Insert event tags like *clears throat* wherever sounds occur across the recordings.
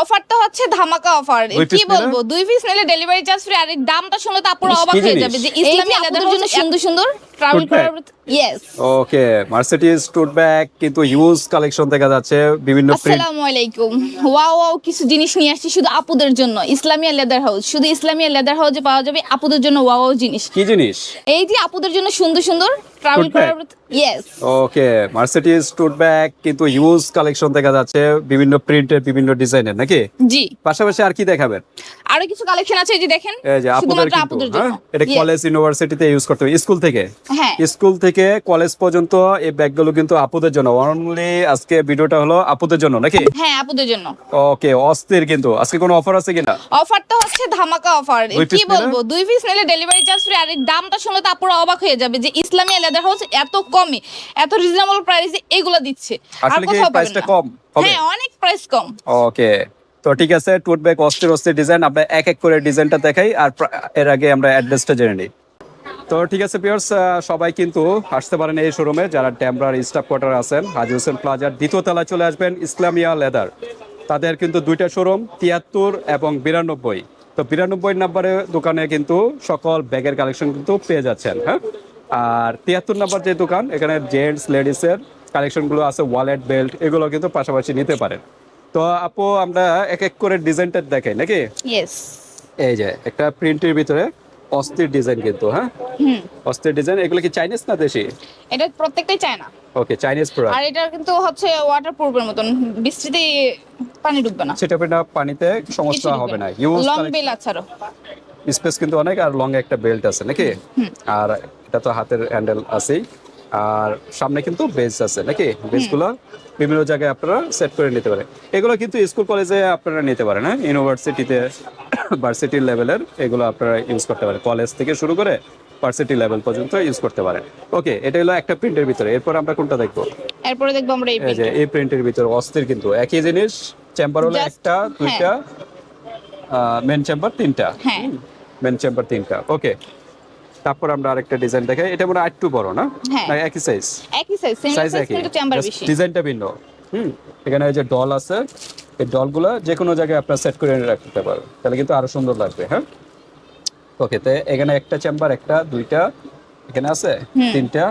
অফারটা হচ্ছে ধামাকা অফার কি বলব? দুই পিস নিলে ডেলিভারি চার্জ ফ্রি আর এই দামটা শুনলে তো আপুরা অবাক হয়ে যাবে যে ইসলামী আলাদার জন্য সুন্দর সুন্দর ট্রাভেল করার yes okay Mercedes tote bag কিন্তু ইউজ কালেকশন দেখা যাচ্ছে বিভিন্ন প্রিন্ট আসসালামু আলাইকুম। ওয়াও ওয়াও কিছু জিনিস নিয়ে আসছি শুধু আপুদের জন্য। ইসলামিয়া লেদার হাউস শুধু ইসলামিয়া লেদার হাউসে পাওয়া যাবে আপুদের জন্য ওয়াও জিনিস। কি জিনিস? এই যে আপুদের জন্য সুন্দর সুন্দর ট্রাভেল করার yes okay Mercedes tote bag কিন্তু ইউজ কালেকশন দেখা যাচ্ছে বিভিন্ন প্রিন্টের বিভিন্ন ডিজাইনের নাকি? জি। পাশাপাশি আর কি দেখাবেন? আরও কিছু কালেকশন আছে এই যে দেখেন এই যে কিন্তু জন্য হ্যাঁ? এটা কলেজ ইউনিভার্সিটিতে ইউজ করতে হবে। স্কুল থেকে? হ্যাঁ। স্কুল থেকে কলেজ পর্যন্ত এই ব্যাগগুলো কিন্তু আপুদের জন্য। অনলি আজকে ভিডিওটা হলো আপুদের জন্য নাকি? হ্যাঁ আপুদের জন্য। ওকে অস্থির কিন্তু। আজকে কোনো অফার আছে কিনা? অফারটা হচ্ছে ধামাকা অফার কি বলব? দুই পিস নিলে ডেলিভারি চার্জ ফ্রি আর দামটা শুনলে তো আপুরা অবাক হয়ে যাবে যে ইসলামিয়া লেদার হাউস এত কমে এত রিজনেবল প্রাইসে এগুলো দিচ্ছে। আর আসলে কি কোথাও প্রাইসটা কম হ্যাঁ অনেক প্রাইস কম। ওকে তো ঠিক আছে টুট ব্যাগ অস্থির অস্থির ডিজাইন আমরা এক এক করে ডিজাইনটা দেখাই আর এর আগে আমরা অ্যাড্রেসটা জেনে নিই। তো ঠিক আছে পিয়ার্স সবাই কিন্তু আসতে পারেন এই শোরুমে যারা ট্যাম্বরার স্টাফ কোয়ার্টার আছেন হাজি হোসেন প্লাজার দ্বিতীয় তলায় চলে আসবেন ইসলামিয়া লেদার তাদের কিন্তু দুইটা শোরুম তিয়াত্তর এবং বিরানব্বই। তো বিরানব্বই নাম্বারে দোকানে কিন্তু সকল ব্যাগের কালেকশন কিন্তু পেয়ে যাচ্ছেন হ্যাঁ? আর তিয়াত্তর নাম্বার যে দোকান এখানে জেন্টস লেডিসের কালেকশনগুলো আছে ওয়ালেট বেল্ট এগুলো কিন্তু পাশাপাশি নিতে পারেন। তো আপু আমরা এক এক করে ডিজাইনটা দেখাই নাকি? এই যে একটা প্রিন্টের ভিতরে অস্থির ডিজাইন কিন্তু হ্যাঁ? অস্থির ডিজাইন এগুলো কি চাইনিজ না দেশি? এটা প্রত্যেকটাই চায় না ওকে চাইনিজ প্রোডাক্ট আর এটা কিন্তু হচ্ছে ওয়াটার প্রুফের মতন বৃষ্টিতে পানি ডুববে না। সেটা পেটা পানিতে সমস্যা হবে না। ইউজ লং বেল আছাড়ো স্পেস কিন্তু অনেক আর লং একটা বেল্ট আছে নাকি? আর এটা তো হাতের হ্যান্ডেল আছেই। আর সামনে কিন্তু বেস আছে নাকি? বেসগুলো বিভিন্ন জায়গায় আপনারা সেট করে নিতে পারেন। এগুলো কিন্তু স্কুল কলেজে আপনারা নিতে পারেন হ্যাঁ? ইউনিভার্সিটিতে ভার্সিটি লেভেলের এগুলো আপনারা ইউজ করতে পারেন। কলেজ থেকে শুরু করে ভার্সিটি লেভেল পর্যন্ত ইউজ করতে পারেন। ওকে এটা হলো একটা প্রিন্টের ভিতরে। এরপর আমরা কোনটা দেখব? এরপরে দেখব আমরা এই যে এই প্রিন্টের ভিতরে অস্থির কিন্তু। একই জিনিস চেম্বার হলো একটা দুইটা মেন চেম্বার তিনটা। হ্যাঁ। মেন চেম্বার তিনটা। ওকে তারপর আমরা আরেকটা ডিজাইন দেখাই। এটা মনে হয় একটু বড় না? হ্যাঁ। না একই সাইজ একই সাইজ সেম সাইজ কিন্তু চেম্বার বেশি। ডিজাইনটা ভিন্ন। হুম? এখানে এই যে ডল আছে এই ডলগুলো যে কোনো জায়গায় আপনারা সেট করে রাখতে পারবেন তাহলে কিন্তু আরও সুন্দর লাগবে হ্যাঁ? ওকে তো এখানে একটা চেম্বার একটা দুইটা এখানে আছে? তিনটা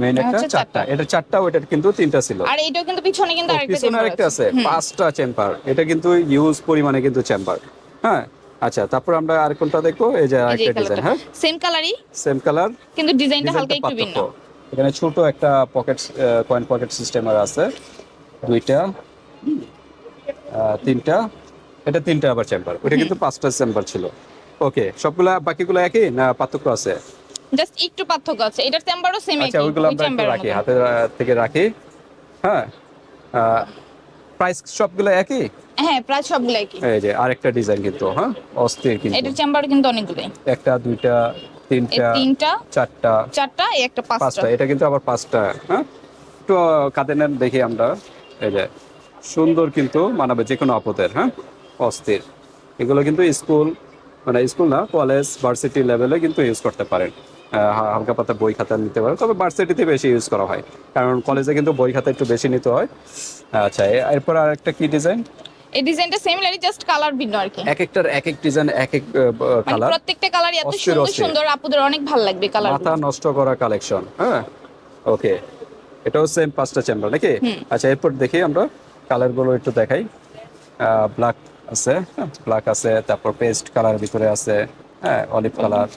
মেন একটা চারটা। এটা চারটা ওইটা কিন্তু তিনটা ছিল। আর এইটাও কিন্তু পিছনে কিন্তু আরেকটা পিছনে আরেকটা আছে। পাঁচটা চেম্বার এটা কিন্তু ইউজ পরিমাণে কিন্তু চেম্বার হ্যাঁ? আচ্ছা তারপর আমরা আর কোনটা দেখব এই যে আরেকটা ডিজাইন হ্যাঁ? সেম কালারই সেম কালার কিন্তু ডিজাইনটা হালকা একটু ভিন্ন। এখানে ছোট একটা পকেট কয়েন পকেট সিস্টেমের আছে দুইটা তিনটা। এটা তিনটা আবার চেম্বার ওটা কিন্তু পাঁচটা চেম্বার ছিল। ওকে সবগুলা বাকিগুলো একই না পার্থক্য আছে? জাস্ট একটু পার্থক্য আছে। এটার চেম্বারও সেম আচ্ছা একই ওইগুলো আমরা রাখি হাতে থেকে রাখি। হ্যাঁ প্রাইস সবগুলো একই? হ্যাঁ প্রায় সবগুলো একই। এই যে আরেকটা ডিজাইন কিন্তু হ্যাঁ? অস্থির কিন্তু। এটার চেম্বার কিন্তু অনেকগুলোই। একটা দুইটা তিনটা তিনটা চারটা। চারটা এই একটা পাঁচটা। পাঁচটা এটা কিন্তু আবার পাঁচটা হ্যাঁ? একটু কাঁদেনের দেখি আমরা। এই যে সুন্দর কিন্তু মানাবে যে কোনো আপদের হ্যাঁ? অস্থির। এগুলো কিন্তু স্কুল মানে স্কুল না কলেজ ভার্সিটি লেভেলে কিন্তু ইউজ করতে পারেন। হালকা পাতা বই খাতা নিতে পারেন তবে ভার্সিটিতে বেশি ইউজ করা হয়। কারণ কলেজে কিন্তু বই খাতা একটু বেশি নিতে হয়। আচ্ছা এরপর আর একটা কি ডিজাইন এই ডিজাইনটা সেম লাগে জাস্ট কালার ভিন্ন আর কি। এক একটার এক এক ডিজাইন এক এক মানে কালার প্রত্যেকটা কালারই এত সুন্দর সুন্দর আপুদের অনেক ভালো লাগবে কালার মাথা নষ্ট করা কালেকশন হ্যাঁ? ওকে এটাও সেম পাঁচটা চেম্বার নাকি? আচ্ছা এরপর দেখি আমরা কালারগুলো একটু দেখাই। ব্ল্যাক আছে ব্ল্যাক আছে তারপর পেস্ট কালার ভিতরে আছে হ্যাঁ? অলিভ কালার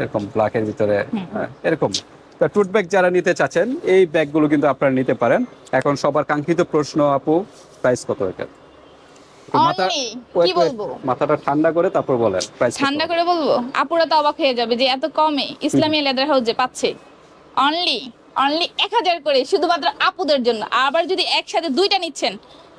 এরকম ব্ল্যাকের ভিতরে হ্যাঁ, এরকম। তো টুট ব্যাগ যারা নিতে চাচ্ছেন এই ব্যাগগুলো কিন্তু আপনারা নিতে পারেন। এখন সবার কাঙ্ক্ষিত প্রশ্ন আপু প্রাইস কত এটা? মাথাটা ঠান্ডা করে তারপর বলেন ঠান্ডা করে বলব? আপুরা তো অবাক হয়ে যাবে যে এত কমে ইসলামিয়া লেদার হাউস যে পাচ্ছে। অনলি অনলি এক হাজার করে শুধুমাত্র আপুদের জন্য। আবার যদি একসাথে দুইটা নিচ্ছেন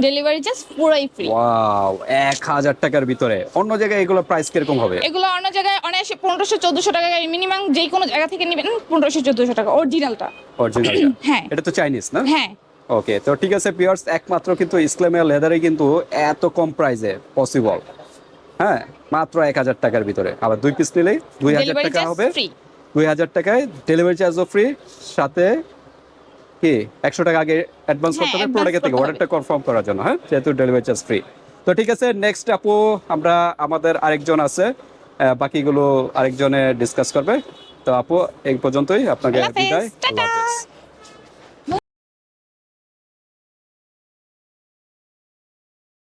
ডেলিভারি চার্জ পুরোই ফ্রি ওয়াও এক হাজার টাকার ভিতরে। অন্য জায়গায় এগুলো প্রাইস কীরকম হবে? এগুলো অন্য জায়গায় অনায়াসে পনেরোশো চোদ্দশো টাকা মিনিমাম যে কোনো জায়গা থেকে নেবেন পনেরোশো চোদ্দশো টাকা। অরিজিনালটা অরিজিনাল *clears throat* হ্যাঁ। এটা তো চাইনিজ না? হ্যাঁ। ওকে তো ঠিক আছে পিয়ার্স একমাত্র কিন্তু ইসলামিয়া লেদারে কিন্তু এত কম প্রাইসে পসিবল হ্যাঁ মাত্র এক হাজার টাকার ভিতরে। আবার দুই পিস নিলেই দুই হাজার টাকা হবে। দুই হাজার টাকায় ডেলিভারি চার্জও ফ্রি সাথে কি? একশো টাকা আগে অ্যাডভান্স করতে হবে প্রোডাক্টের থেকে অর্ডারটা কনফার্ম করার জন্য হ্যাঁ? যেহেতু ডেলিভারি চার্জ ফ্রি তো ঠিক আছে নেক্সট আপু আমরা আমাদের আরেকজন আছে বাকিগুলো আরেকজনে ডিসকাস করবে। তো আপু এই পর্যন্তই আপনাকে বিদায় আল্লাহ হাফেজ।